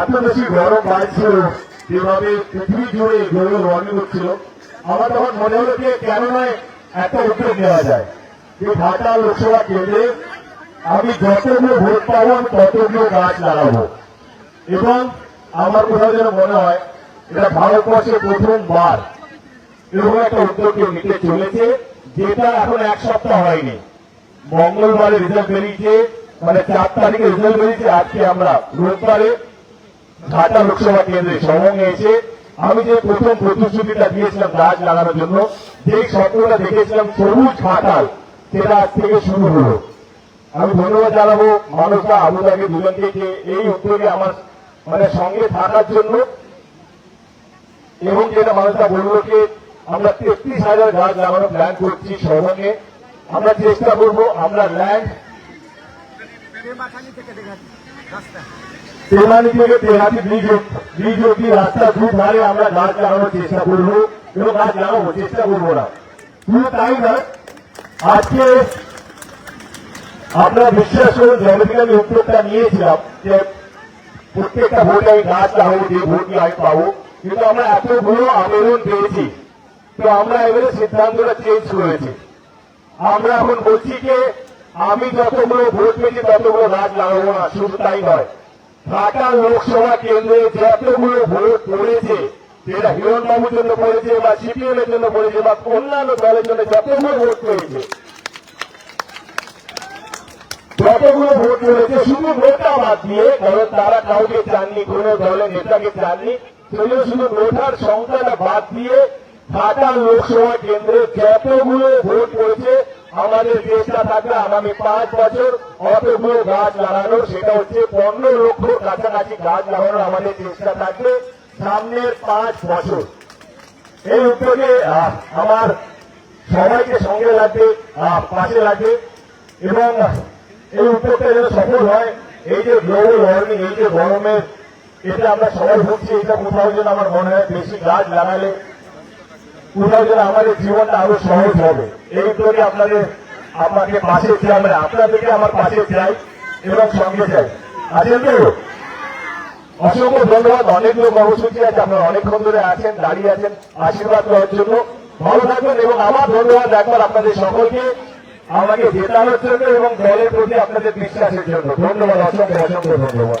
এত বেশি গরম বাড়ছিল যেভাবে পৃথিবী জুড়ে গ্লোবাল ওয়ার্মিং হচ্ছিল আমার তখন মনে হলো যে কেন নয় একটা উদ্যোগ নেওয়া যায়। যে ঢাকা লোকসভা কেন্দ্রে আমি যতগুলো ভোট পাবো, আমি ততগুলো গাছ লাগাবো। এবং আমার কোথাও যেন মনে হয়, এটা ভারতবর্ষে প্রথমবার এরকম একটা উদ্যোগ নিতে চলেছে, যেটা এখন এক সপ্তাহ হয়নি। মঙ্গলবারে রেজাল্ট বেরিয়েছে মানে চার তারিখে রেজাল্ট বেরিয়েছে, আজকে আমরা রোববারে ঢাকা লোকসভা কেন্দ্রে সমঙ্গে এসে আমি যে প্রথম প্রতিশ্রুতিটা দিয়েছিলাম গাছ লাগানোর জন্য যে স্বপ্নটা দেখেছিলাম সবুজ ঘাটাল সেটা আজ থেকে শুরু হলো। আমি ধন্যবাদ জানাব মানুষরা আবুদাকে দুজনকে যে এই উদ্যোগে আমার মানে সঙ্গে থাকার জন্য এবং যেটা মানুষরা বলল যে আমরা তেত্রিশ হাজার গাছ লাগানোর প্ল্যান করছি সর্বঙ্গে আমরা চেষ্টা করব, আমরা ল্যান্ড তেমানি থেকে তেহাতি ব্রিজ ব্রিজ অব্দি রাস্তা দু ধারে আমরা গাছ লাগানোর চেষ্টা করব এবং গাছ লাগাবো, চেষ্টা করব না শুধু তাই না আজকে আমরা বিশ্বাস করুন যেমন আমি উদ্যোগটা নিয়েছিলাম যে প্রত্যেকটা ভোটে আমি গাছ লাগাবো, যে ভোটই আমি পাবো, কিন্তু আমরা এতগুলো আবেদন পেয়েছি। তো আমরা এবারে সিদ্ধান্তটা চেঞ্জ করেছি। আমরা এখন বলছি যে আমি যতগুলো ভোট পেয়েছি, ততগুলো গাছ লাগাবো না, শুধু তাই নয়। ঢাকা লোকসভা কেন্দ্রে যতগুলো ভোট পড়েছে, যেটা হিরণ বাবুর জন্য পড়েছে, বা সিপিএম এর জন্য পড়েছে, বা অন্যান্য দলের জন্য যতগুলো ভোট পড়েছে, যতগুলো ভোট পড়েছে, শুধু ভোটটা বাদ দিয়ে, কারণ তারা কাউকে চাননি, কোন দলের নেতাকে চাননি, সেজন্য শুধু ভোটার সংখ্যাটা বাদ দিয়ে ঢাকা লোকসভা কেন্দ্রে যতগুলো ভোট পড়েছে আমাদের চেষ্টা থাকবে আগামী পাঁচ বছর অতগুলো গাছ লাগানো, সেটা হচ্ছে পনেরো লক্ষ কাছাকাছি গাছ লাগানোর আমাদের চেষ্টা থাকবে সামনের পাঁচ বছর। এই উদ্যোগে আমার সবাইকে সঙ্গে লাগবে পাশে লাগবে এবং এই উদ্যোগটা যেন সফল হয়, এই যে গ্লোবাল ওয়ার্মিং এই যে গরমের, এটা আমরা সবাই ভুগছি, এটা কোথাও যেন আমার মনে হয়, বেশি গাছ লাগালে যেন আমাদের জীবনটা আরও সহজ হবে। এই উদ্যোগে আপনাদের, আপনাকে পাশে চাই আমরা আপনাদেরকে আমার পাশে চাই এবং সঙ্গে চাই আছেন তো অসংখ্য ধন্যবাদ অনেক লোক কর্মসূচি আছে, আপনারা অনেকক্ষণ ধরে আছেন, দাঁড়িয়ে আছেন। আশীর্বাদ করার জন্য ভালো থাকবেন এবং আমার ধন্যবাদ একবার আপনাদের সকলকে, আমাকে জেতানোর জন্য এবং দলের প্রতি আপনাদের বিশ্বাসের জন্য। ধন্যবাদ, অসংখ্য অসংখ্য ধন্যবাদ।